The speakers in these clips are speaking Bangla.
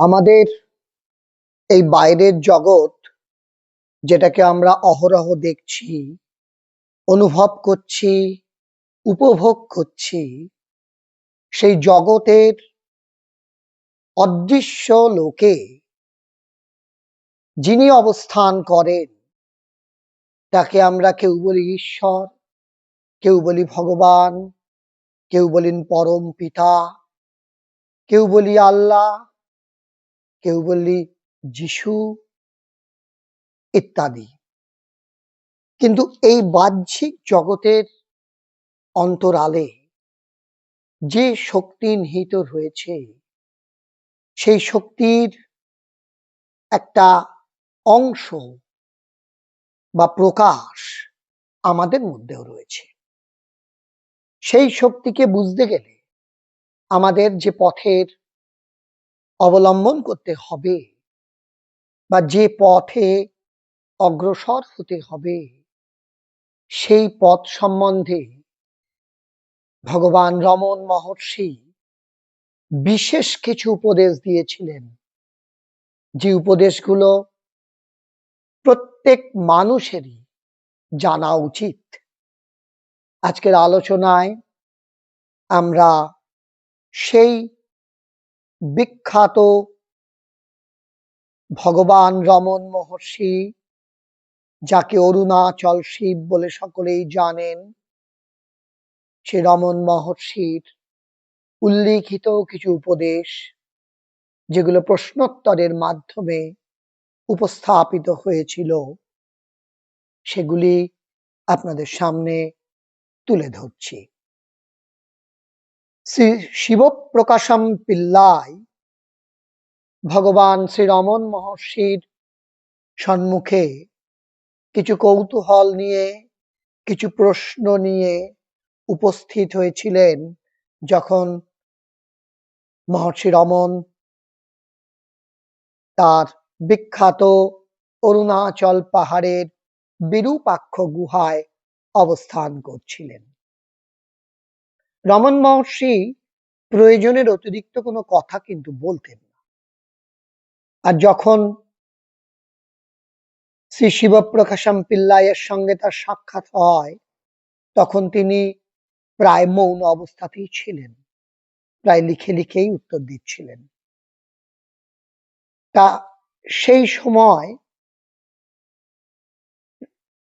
আমাদের এই বাইরের জগৎ যেটাকে আমরা অহরহ দেখছি, অনুভব করছি, উপভোগ করছি, সেই জগতের অদৃশ্য লোকে যিনি অবস্থান করেন, তাকে আমরা কেউ বলি ঈশ্বর, কেউ বলি ভগবান, কেউ বলেন পরম পিতা, কেউ বলি আল্লাহ কেউ বলি যিশু ইত্যাদি। কিন্তু এই বাহ্যিক জগতের অন্তরালে যে শক্তি নিহিত রয়েছে, সেই শক্তির একটা অংশ বা প্রকাশ আমাদের মধ্যেও রয়েছে। সেই শক্তিকে বুঝতে গেলে আমাদের যে পথের অবলম্বন করতে হবে বা যে পথে অগ্রসর হতে হবে, সেই পথ সম্বন্ধে ভগবান রমন মহর্ষি বিশেষ কিছু উপদেশ দিয়েছিলেন। যে উপদেশগুলো প্রত্যেক মানুষেরই জানা উচিত। আজকের আলোচনায় আমরা সেই বিখ্যাত ভগবান রমন মহর্ষি, যাকে অরুণাচল শিব বলে সকলেই জানেন, সে রমন মহর্ষির উল্লিখিত কিছু উপদেশ, যেগুলো প্রশ্নোত্তরের মাধ্যমে উপস্থাপিত হয়েছিল, সেগুলি আপনাদের সামনে তুলে ধরছি। শ্রী শিবপ্রকাশম পিল্লাই। ভগবান শ্রী রমন মহর্ষির সম্মুখে কিছু কৌতূহল নিয়ে, কিছু প্রশ্ন নিয়ে উপস্থিত হয়েছিলেন যখন মহর্ষি রমন তার বিখ্যাত অরুণাচল পাহাড়ের বিরূপাক্ষ গুহায় অবস্থান করছিলেন। রমন মহর্ষি প্রয়োজনের অতিরিক্ত কোনো কথা কিন্তু বলতেন না। আর যখন শ্রী শিবপ্রকাশম পিল্লাইয়ের সঙ্গে তার সাক্ষাৎ হয়, তখন তিনি প্রায় মৌন অবস্থাতেই ছিলেন, প্রায় লিখে লিখেই উত্তর দিচ্ছিলেন। তা সেই সময়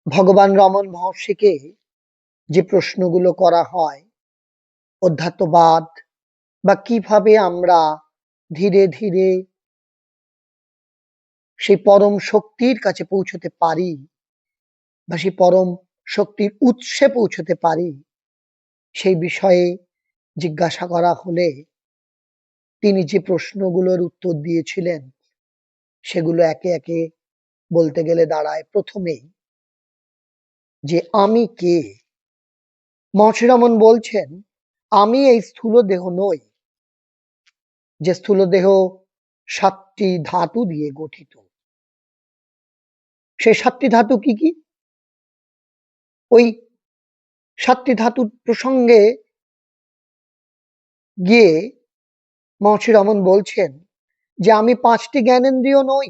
ভগবান রমন মহর্ষিকে যে প্রশ্নগুলো করা হয় অধ্যাত্মবাদ বা কীভাবে আমরা ধীরে ধীরে সেই পরম শক্তির কাছে পৌঁছতে পারি বা সেই পরম শক্তির উৎসে পৌঁছতে পারি, সেই বিষয়ে জিজ্ঞাসা করা হলে তিনি যে প্রশ্নগুলোর উত্তর দিয়েছিলেন, সেগুলো একে একে বলতে গেলে দাঁড়ায়। প্রথমেই যে আমি কে? মহর্ষিরমন বলছেন আমি এই স্থূল দেহ নই, যে স্থূল দেহ সাতটি ধাতু দিয়ে গঠিত। সেই সাতটি ধাতু কি কি? ওই সাতটি ধাতুর প্রসঙ্গে গিয়ে মহর্ষি রমন বলছেন যে আমি পাঁচটি জ্ঞানেন্দ্রিয় নই,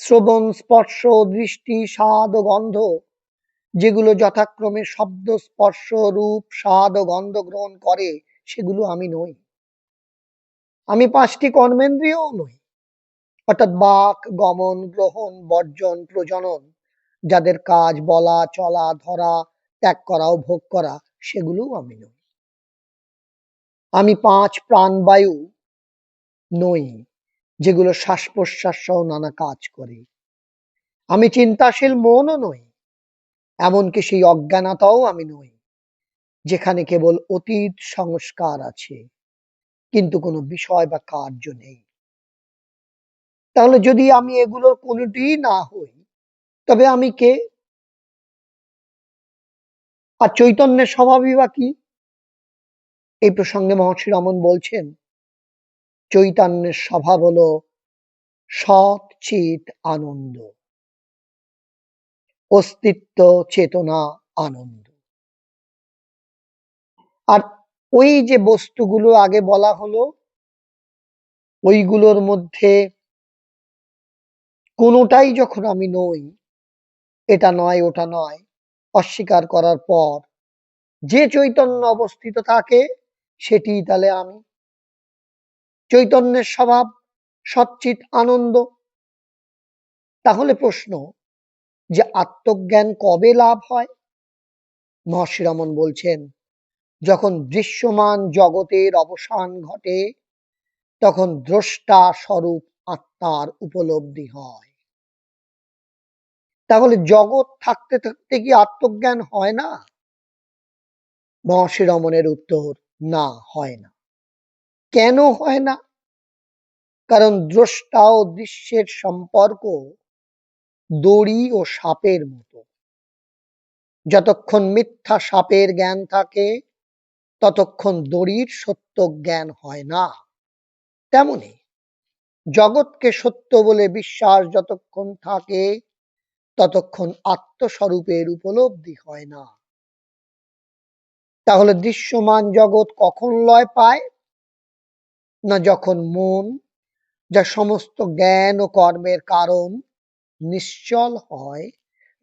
শ্রবণ, স্পর্শ, দৃষ্টি, স্বাদ ও গন্ধ যেগুলো যথাক্রমে শব্দ, স্পর্শ, রূপ, স্বাদ ও গন্ধ গ্রহণ করে, সেগুলো আমি নই। আমি পাঁচটি কর্মেন্দ্রিয়ও নই। অর্থাৎ বাক, গমন, গ্রহণ, বর্জন, প্রজনন, যাদের কাজ, বলা, চলা, ধরা, ত্যাগ করা ও ভোগ করা, সেগুলোও আমি নই। আমি পাঁচ প্রাণবায়ু নই, যেগুলো শ্বাস প্রশ্বাস সহ নানা কাজ করে। আমি চিন্তাশীল মনও নই এমনকি সেই অজ্ঞানতাও আমি নই, যেখানে কেবল অতীত সংস্কার আছে, কিন্তু কোনো বিষয় বা কার্য নেই। তাহলে যদি আমি এগুলোর কোনোটি না হই, তবে আমি কে? আর চৈতন্যের স্বভাবই বা কি? এই প্রসঙ্গে মহর্ষি রমন বলছেন, চৈতন্যের স্বভাব হলো সৎ, চিত, আনন্দ। অস্তিত্ব, চেতনা, আনন্দ। আর ওই যে বস্তুগুলো আগে বলা হলো, ওইগুলোর মধ্যে কোনোটাই যখন আমি নই, এটা নয়, ওটা নয়, অস্বীকার করার পর যে চৈতন্য অবস্থিত থাকে, সেটি তাহলে আমি। চৈতন্যের স্বভাব সচ্চিত আনন্দ। তাহলে প্রশ্ন যে আত্মজ্ঞান কবে লাভ হয়? মহর্ষি রমন বলছেন, যখন দৃশ্যমান জগতের অবসান ঘটে, তখন দ্রষ্টা স্বরূপ আত্মার উপলব্ধি হয়। তাহলে জগৎ থাকতে থাকতে কি আত্মজ্ঞান হয় না? মহর্ষি রমনের উত্তর, না, হয় না। কেন হয় না? কারণ দ্রষ্টা ও দৃশ্যের সম্পর্ক দড়ি ও সাপের মতো। যতক্ষণ মিথ্যা সাপের জ্ঞান থাকে, ততক্ষণ দড়ির সত্য জ্ঞান হয় না। তেমনি জগৎকে সত্য বলে বিশ্বাস যতক্ষণ থাকে, ততক্ষণ আত্মস্বরূপের উপলব্ধি হয় না। তাহলে দৃশ্যমান জগৎ কখন লয় পায়? না যখন মন, যা সমস্ত জ্ঞান ও কর্মের কারণ নিশ্চল হয়,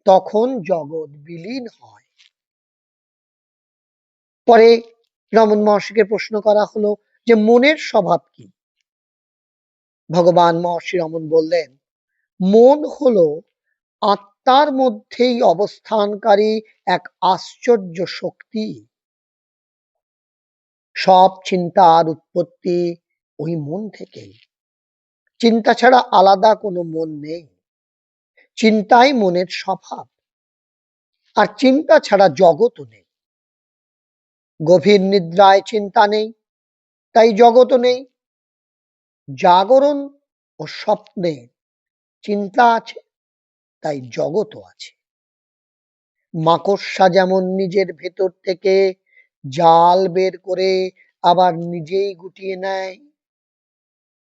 তখন জগৎ বিলীন হয়। পরে রমন মহর্ষিকে প্রশ্ন করা হলো যে, মনের স্বভাব কি? ভগবান মহর্ষি রমন বললেন, মন হলো আত্মার মধ্যেই অবস্থানকারী এক আশ্চর্য শক্তি। সব চিন্তার উৎপত্তি ওই মন থেকেই। চিন্তা ছাড়া আলাদা কোনো মন নেই। চিন্তাই মনের স্বভাব। আর চিন্তা ছাড়া জগৎও নেই। গভীর নিদ্রায় চিন্তা নেই, তাই জগৎও নেই। জাগরণ ও স্বপ্নে চিন্তা আছে, তাই জগৎও আছে। মাকড়সা যেমন নিজের ভেতর থেকে জাল বের করে আবার নিজেই গুটিয়ে নেয়,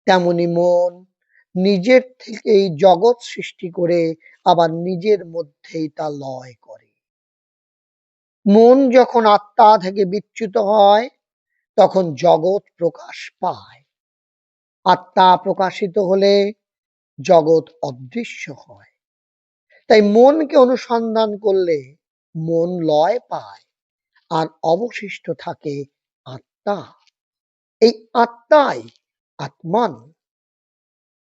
তেমনি মন নিজের থেকেই জগৎ সৃষ্টি করে আবার নিজের মধ্যেই তা লয় করে। মন যখন আত্মা থেকে বিচ্যুত হয়, তখন জগৎ প্রকাশ পায়। আত্মা প্রকাশিত হলে জগৎ অদৃশ্য হয়। তাই মনকে অনুসন্ধান করলে মন লয় পায়, আর অবশিষ্ট থাকে আত্মা। এই আত্মাই আত্মান।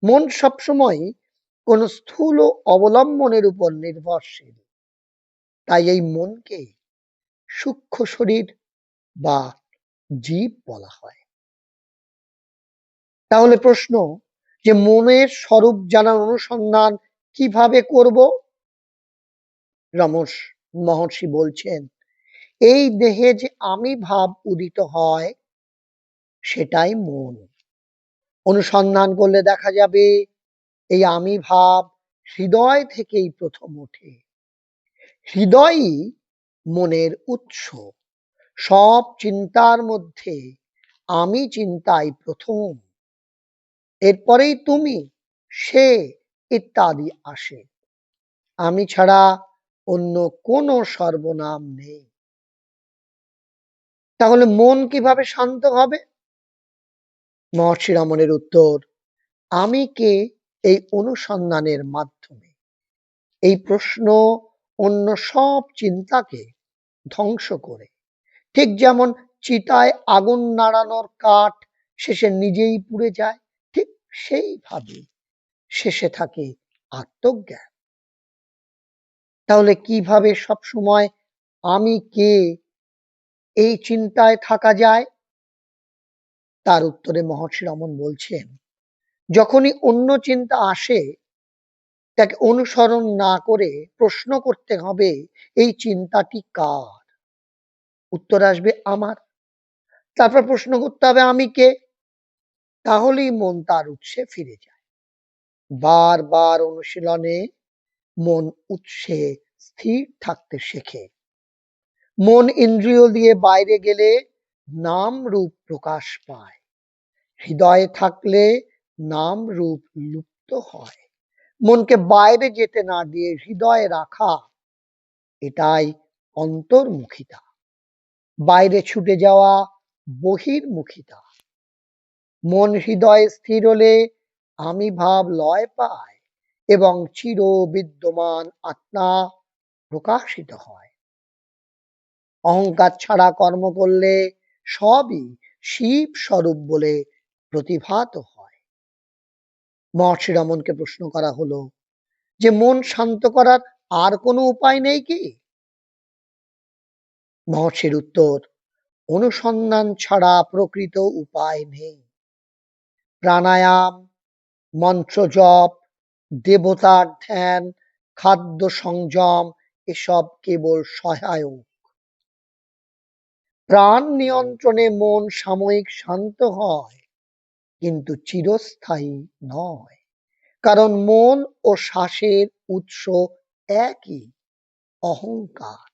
মন সবসময় কোন স্থূল অবলম্বনের উপর নির্ভরশীল। তাই এই মনকে সূক্ষ্ম শরীর বা জীব বলা হয়। তাহলে প্রশ্ন, যে মনের স্বরূপ জানার অনুসন্ধান কীভাবে করব? রমস মহর্ষি বলছেন, এই দেহে যে আমি ভাব উদিত হয়, সেটাই মন। অনুসন্ধান করলে দেখা যাবে, এই আমি ভাব হৃদয় থেকেই প্রথম ওঠে। হৃদয়ই মনের উৎস। সব চিন্তার মধ্যে আমি চিন্তাই প্রথম। এরপরেই তুমি, সে ইত্যাদি আসে। আমি ছাড়া অন্য কোনো সর্বনাম নেই। তাহলে মন কীভাবে শান্ত হবে? মহর্ষি রমনের উত্তর, আমি কে এই অনুসন্ধানের মাধ্যমে? এই প্রশ্ন অন্য সব চিন্তাকে ধ্বংস করে। ঠিক যেমন চিতায় আগুন নাড়ানোর কাঠ শেষে নিজেই পুড়ে যায়, ঠিক সেইভাবে শেষে থাকে আত্মজ্ঞান। তাহলে কীভাবে সব সময় আমি কে এই চিন্তায় থাকা যায়? তার উত্তরে মহর্ষি রমন বলছেন, যখনই অন্য চিন্তা আসে, তাকে অনুসরণ না করে প্রশ্ন করতে হবে, এই চিন্তাটি কার? উত্তর আসবে আমার। তারপর প্রশ্ন করতে হবে, আমি কে? তাহলেই মন তার উৎসে ফিরে যায়। বারবার অনুশীলনে মন উৎসে স্থির থাকতে শেখে। মন ইন্দ্রিয় দিয়ে বাইরে গেলে নাম রূপ প্রকাশ পায়। হৃদয়ে থাকলে নাম রূপ লুপ্ত হয়। মনকে বাইরে যেতে না দিয়ে হৃদয়ে রাখা, এটাই অন্তর্মুখিতা। বাইরে ছুটে যাওয়া, বহির্মুখিতা। মন হৃদয়ে স্থির হলে আমি ভাব লয় পায় এবং চির বিদ্যমান আত্মা প্রকাশিত হয়। অহংকার ছাড়া কর্ম করলে সবই শিব স্বরূপ বলে প্রতিভাত হয়। মহর্ষি রমনকে প্রশ্ন করা হলো যে, মন শান্ত করার আর কোনো উপায় নেই কি? মহর্ষির উত্তর, অনুসন্ধান ছাড়া প্রকৃত উপায় নেই। প্রাণায়াম মন্ত্র জপ দেবতার ধ্যান, খাদ্য সংযম, এসব কেবল সহায়ক। প্রাণ নিয়ন্ত্রণে মন সাময়িক শান্ত হয়, কিন্তু চিরস্থায়ী নয়। কারণ মন ও শ্বাসের উৎস একই, অহংকার।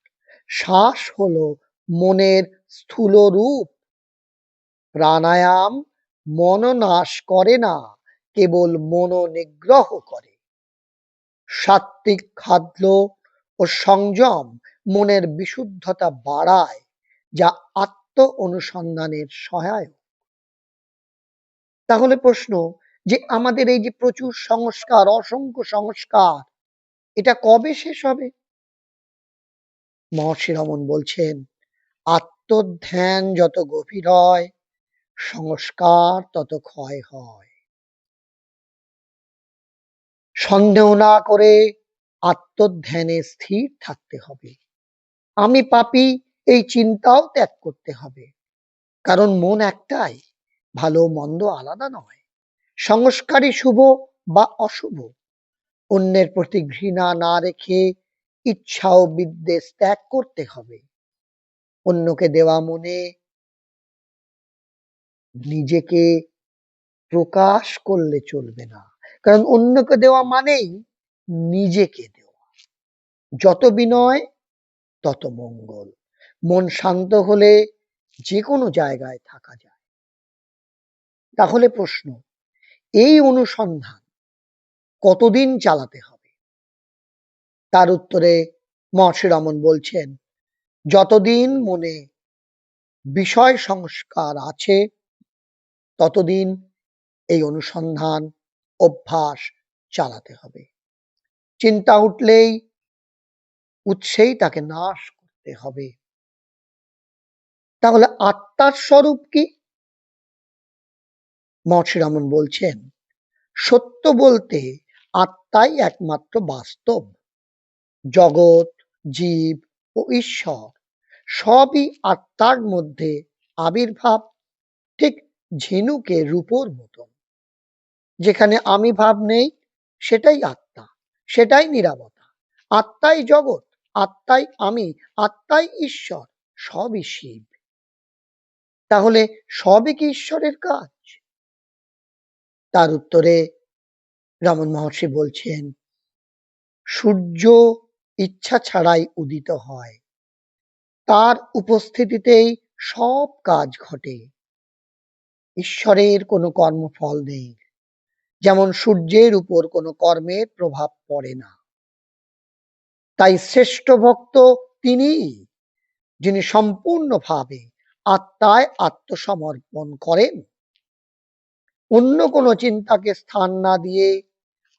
শ্বাস হলো মনের স্থূল রূপ। প্রাণায়াম মননাশ করে না, কেবল মনোনিগ্রহ করে। সাত্ত্বিক খাদ্য ও সংযম মনের বিশুদ্ধতা বাড়ায় যা আত্ম অনুসন্ধানের সহায়ক। তাহলে প্রশ্ন, যে আমাদের এই যে প্রচুর সংস্কার, অসংখ্য সংস্কার, এটা কবে শেষ হবে? মহর্ষি রমন বলছেন, আত্মধ্যান যত গভীর হয়, সংস্কার তত ক্ষয় হয়। সন্দেহ না করে আত্মধ্যানে স্থির থাকতে হবে। আমি পাপি এই চিন্তাও ত্যাগ করতে হবে। কারণ মন একটাই, ভালো মন্দ আলাদা নয়। সংস্কারই শুভ বা অশুভ। অন্যের প্রতি ঘৃণা না রেখে ইচ্ছা ও বিদ্বেষ ত্যাগ করতে হবে। অন্যকে দেওয়া মনে নিজেকে প্রকাশ করলে চলবে না। কারণ অন্যকে দেওয়া মানেই নিজেকে দেওয়া। যত বিনয়, তত মঙ্গল। মন শান্ত হলে যে কোনো জায়গায় থাকা যায়। তাহলে প্রশ্ন, এই অনুসন্ধান কতদিন চালাতে হবে? তার উত্তরে মহর্ষি রমন বলছেন, যতদিন মনে বিষয় সংস্কার আছে, ততদিন এই অনুসন্ধান অভ্যাস চালাতে হবে। চিন্তা উঠলেই উৎসেই তাকে নাশ করতে হবে। তাহলে আত্মার স্বরূপ কি? মহর্ষি রমন বলছেন, সত্য বলতে আত্মাই একমাত্র বাস্তব। জগৎ, জীব ও ঈশ্বর সবই আত্মার মধ্যে আবির্ভাব, ঠিক ঝিনুকে রূপোর মতন। যেখানে আমি ভাব নেই, সেটাই আত্মা, সেটাই নিরাপত্তা। আত্মাই জগৎ, আত্মাই আমি, আত্মাই ঈশ্বর, সবই শিব। তাহলে সবই কি ঈশ্বরের কাজ? তার উত্তরে রমন মহর্ষি বলছেন, সূর্য ইচ্ছা ছাড়াই উদিত হয়। তার উপস্থিতিতেই সব কাজ ঘটে। ঈশ্বরের কোনো কর্মফল নেই। যেমন সূর্যের উপর কোনো কর্মের প্রভাব পড়ে না। তাই শ্রেষ্ঠ ভক্ত তিনি যিনি সম্পূর্ণভাবে আত্মায় আত্মসমর্পণ করেন। অন্য কোনো চিন্তাকে স্থান না দিয়ে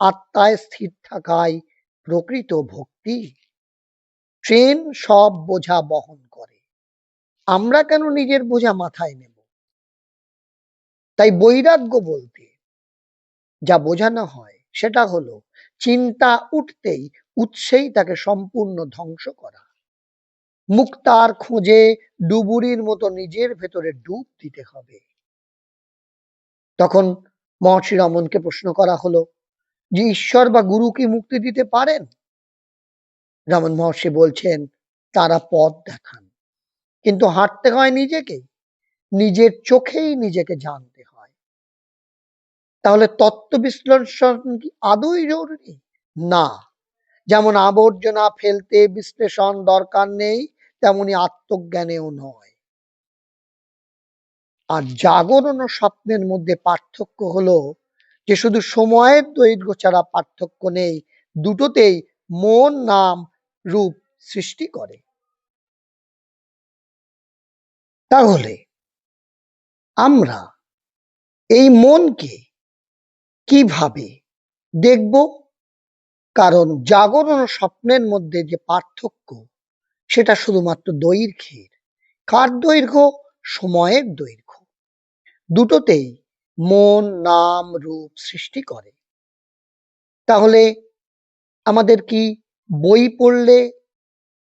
আত্মায় স্থির থাকাই প্রকৃত ভক্তি। ট্রেন সব বোঝা বহন করে। আমরা কেন নিজের বোঝা মাথায় নেব? তাই বৈরাগ্য বলতে যা বোঝানো হয় সেটা হলো, চিন্তা উঠতেই উৎসেই তাকে সম্পূর্ণ ধ্বংস করা। মুক্তার খোঁজে ডুবুরির মতো নিজের ভেতরে ডুব দিতে হবে। তখন মহর্ষি রমনকে প্রশ্ন করা হলো, যে ঈশ্বর বা গুরু কি মুক্তি দিতে পারেন? রমন মহর্ষি বলছেন, তারা পথ দেখান, কিন্তু হাঁটতে হয় নিজেকে, নিজের চোখেই নিজেকে জানতে হয়। তাহলে তত্ত্ব বিশ্লেষণ কি আদৌ জরুরি? না, যেমন আবর্জনা ফেলতে বিশ্লেষণ দরকার নেই তেমনি আত্মজ্ঞানেও নয়। আর জাগরণ ও স্বপ্নের মধ্যে পার্থক্য হলো যে শুধু সময়ের দৈর্ঘ্য ছাড়া পার্থক্য নেই, দুটোতেই মন, নাম, রূপ সৃষ্টি করে। তাহলে আমরা এই মনকে কীভাবে দেখব? কারণ জাগরণ ও স্বপ্নের মধ্যে যে পার্থক্য সেটা শুধুমাত্র দৈর্ঘ্যের। কার দৈর্ঘ্য? সময়ের দৈর্ঘ্য। দুটোতেই মন, নাম, রূপ সৃষ্টি করে। তাহলে আমাদের কি বই পড়লে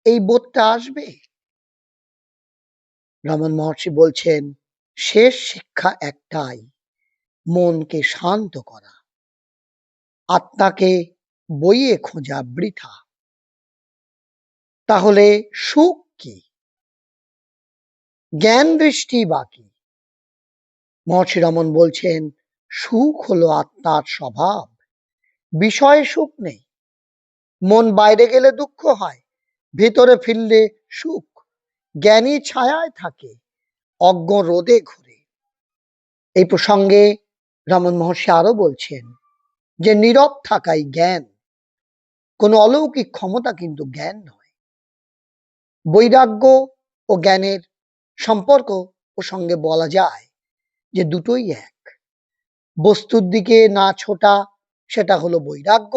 এই বোধটা আসবে? রমন মহর্ষি বলছেন, শেষ শিক্ষা একটাই, মনকে শান্ত করা। আত্মাকে বইয়ে খোঁজা বৃথা। তাহলে সুখ কি? জ্ঞান দৃষ্টি বাকি মহর্ষি রমন বলছেন, সুখ হলো আত্মার স্বভাব। বিষয়ে সুখ নেই। মন বাইরে গেলে দুঃখ হয়, ভেতরে ফিরলে সুখ। জ্ঞানী ছায়ায় থাকে, অজ্ঞ রোদে ঘুরে। এই প্রসঙ্গে রমন মহর্ষি আরও বলছেন যে, নীরব থাকাই জ্ঞান। কোনো অলৌকিক ক্ষমতা কিন্তু জ্ঞান নয়। বৈরাগ্য ও জ্ঞানের সম্পর্ক প্রসঙ্গে বলা যায় যে দুটোই এক। বস্তুর দিকে না ছোটা, সেটা হলো বৈরাগ্য,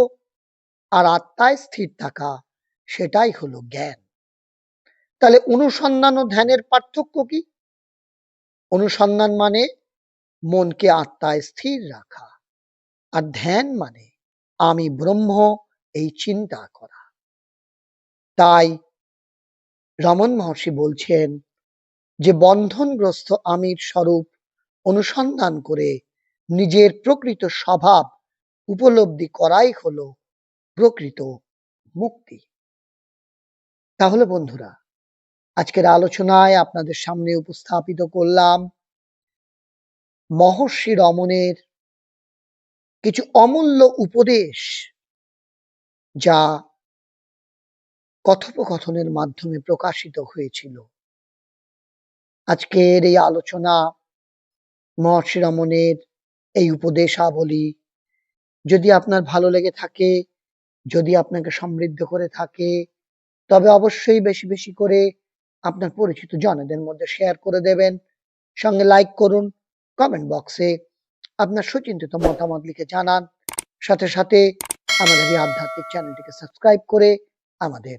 আর আত্মায় স্থির থাকা, সেটাই হলো জ্ঞান। তাহলে অনুসন্ধান ও ধ্যানের পার্থক্য কি? অনুসন্ধান মানে মনকে আত্মায় স্থির রাখা, আর ধ্যান মানে আমি ব্রহ্ম এই চিন্তা করা। তাই রমন মহর্ষি বলছেন যে, বন্ধনগ্রস্ত আমির স্বরূপ অনুসন্ধান করে নিজের প্রকৃত স্বভাব উপলব্ধি করাই হলো প্রকৃত মুক্তি। তাহলে বন্ধুরা, আজকের আলোচনায় আপনাদের সামনে উপস্থাপিত করলাম মহর্ষি রমনের কিছু অমূল্য উপদেশ যা কথোপকথনের মাধ্যমে প্রকাশিত হয়েছিল। আজকের এই আলোচনা মহর্ষি রমনের এই উপদেশাবলী। যদি আপনার ভালো লেগে থাকে, যদি আপনাকে সমৃদ্ধ করে থাকে, তবে অবশ্যই বেশি বেশি করে আপনার পরিচিত জনদের মধ্যে শেয়ার করে দেবেন। সঙ্গে লাইক করুন কমেন্ট বক্সে আপনার সুচিন্তিত মতামত লিখে জানান। সাথে সাথে আমাদের এই আধ্যাত্মিক চ্যানেলটিকে সাবস্ক্রাইব করে আমাদের